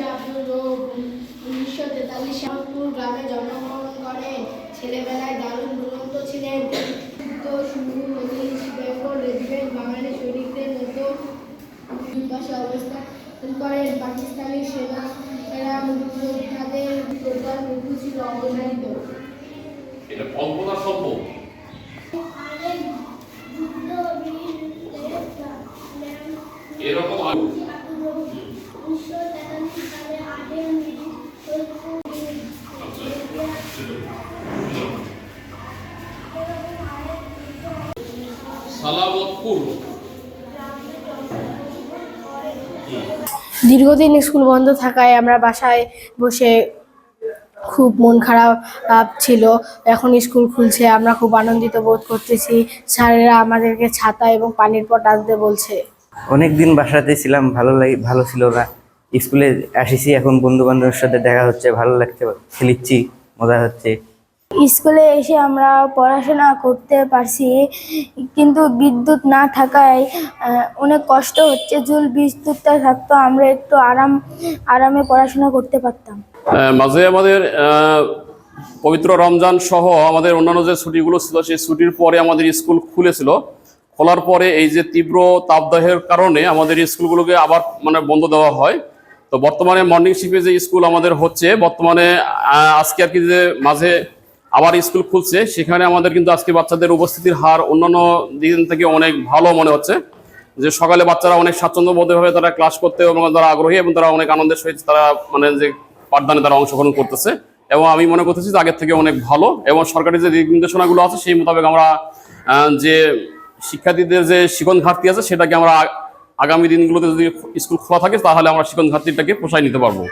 বাহাত্তর ও উনিশশো তেতাল্লিশ শ্যামপুর গ্রামে জন্মগ্রহণ করেন ছেলেবেলায় দারুণ দুরন্ত ছিলেন। তো শুরু হলে বেঙ্গল রেজিমেন্ট বাঙালি সৈনিকদের মতো পাশে অবস্থান করেন। পাকিস্তানি সেনা এরা যোদ্ধাদের প্রধান মৃত্যু ছিল অবধারিত। এটা কল্পনা সম্ভব এরকম সালামতপুর দীর্ঘদিন স্কুল বন্ধ থাকায় আমরা বাসায় বসে খুব মন খারাপ ছিল। এখন স্কুল খুলছে আমরা খুব আনন্দিত বোধ করতেছি। স্যারেরা আমাদেরকে ছাতা এবং পানির পট আনতে বলছে। অনেক দিন বাসাতে ছিলাম ভালো লাগে ভালো ছিল না। স্কুলে আসিছি এখন বন্ধু বান্ধবের সাথে দেখা হচ্ছে ভালো লাগছে খেলিচ্ছি মজা হচ্ছে। স্কুলে এসে আমরা পড়াশোনা করতে পারছি, কিন্তু বিদ্যুৎ না থাকায় অনেক কষ্ট হচ্ছে। যদি বিদ্যুৎটা থাকতো, আমরা একটু আরাম, আরামে পড়াশোনা করতে পারতাম। মাঝে আমাদের পবিত্র রমজান সহ আমাদের অন্যান্য যে ছুটিগুলো ছিল, সেই ছুটির পরে আমাদের স্কুল খুলেছিল। খোলার পরে এই যে তীব্র তাপদাহের কারণে আমাদের স্কুলগুলোকে আবার মানে বন্ধ দেওয়া হয়। তো বর্তমানে মর্নিং শিফটে যে স্কুল আমাদের হচ্ছে, বর্তমানে আজকে আর কি যে মাঝে আবার স্কুল খুলছে, সেখানে আমাদের কিন্তু আজকে বাচ্চাদের উপস্থিতির হার অন্যান্য দিন থেকে অনেক ভালো মনে হচ্ছে। যে সকালে বাচ্চারা অনেক স্বাচ্ছন্দ্য বোধ তারা ক্লাস করতে এবং তারা আগ্রহী এবং তারা অনেক আনন্দের সহিত তারা মানে যে পাঠদানে তারা অংশগ্রহণ করতেছে। এবং আমি মনে করতেছি যে আগের থেকে অনেক ভালো এবং সরকারি যে দিক নির্দেশনাগুলো আছে সেই মোতাবেক আমরা যে শিক্ষার্থীদের যে শিক্ষণ ঘাটতি আছে সেটাকে আমরা আগামী দিনগুলোতে যদি স্কুল খোলা থাকে তাহলে আমরা শিক্ষণ ঘাটতিটাকে পোষায় নিতে পারব।